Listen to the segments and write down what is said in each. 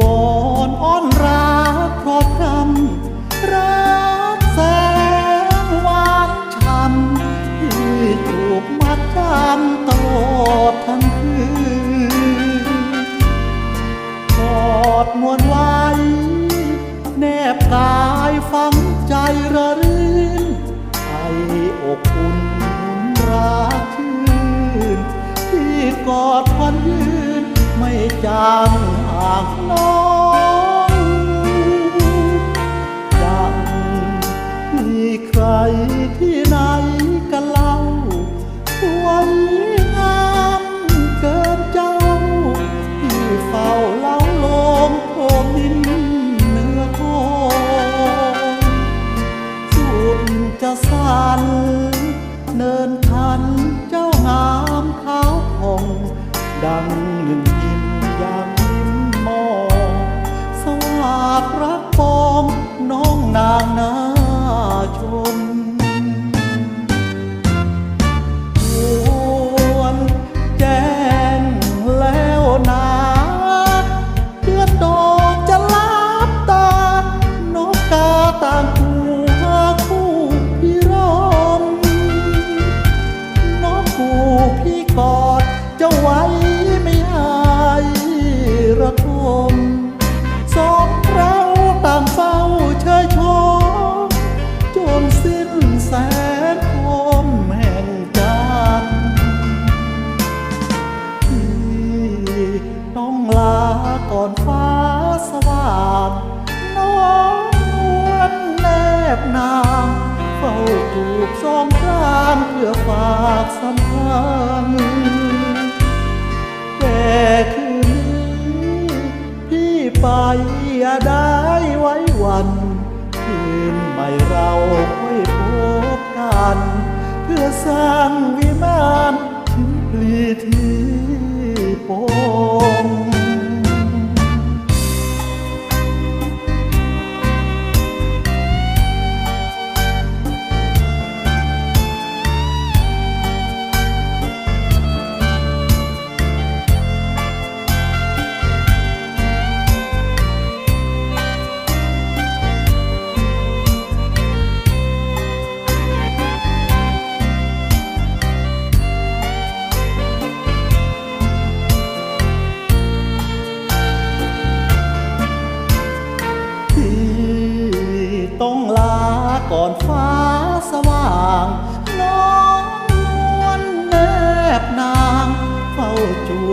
วอนอ้อนรักเพราะพำรักแสงวานช้ำที่ถูกมัดจำตลอดทั้งคืนกอดมวลไว้แนบกายฟังใจระรื่นใจอกอุ่นรักชื่นที่กอดวันยืนไม่จาง 啊。 ตางคู่หาคู่พี่รอมนกคู่พี่กอดจะไว้ไม่หายระทมสองเราต่างเฝ้าเชยชมจนสิ้นแสงคมแห่งจันทร์ที่ต้องลาก่อนฟ้าสว่าง บนางเฝ้าจูบสองกรางเพื่อฝากสัมพันธ์แต่คืนนี้พี่ไปอย่าได้ไว้วัน คืนใหม่เราค่อย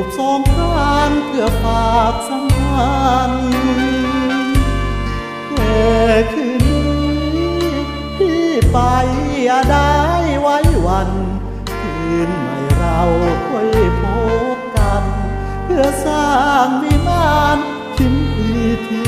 บสองข้างเพื่อฝากสัมพันธ์แต่คืนนี้พี่ไปอย่าได้ไว้วัน คืนใหม่เราค่อยพบกัน เพื่อสร้างวิมานชิมพีที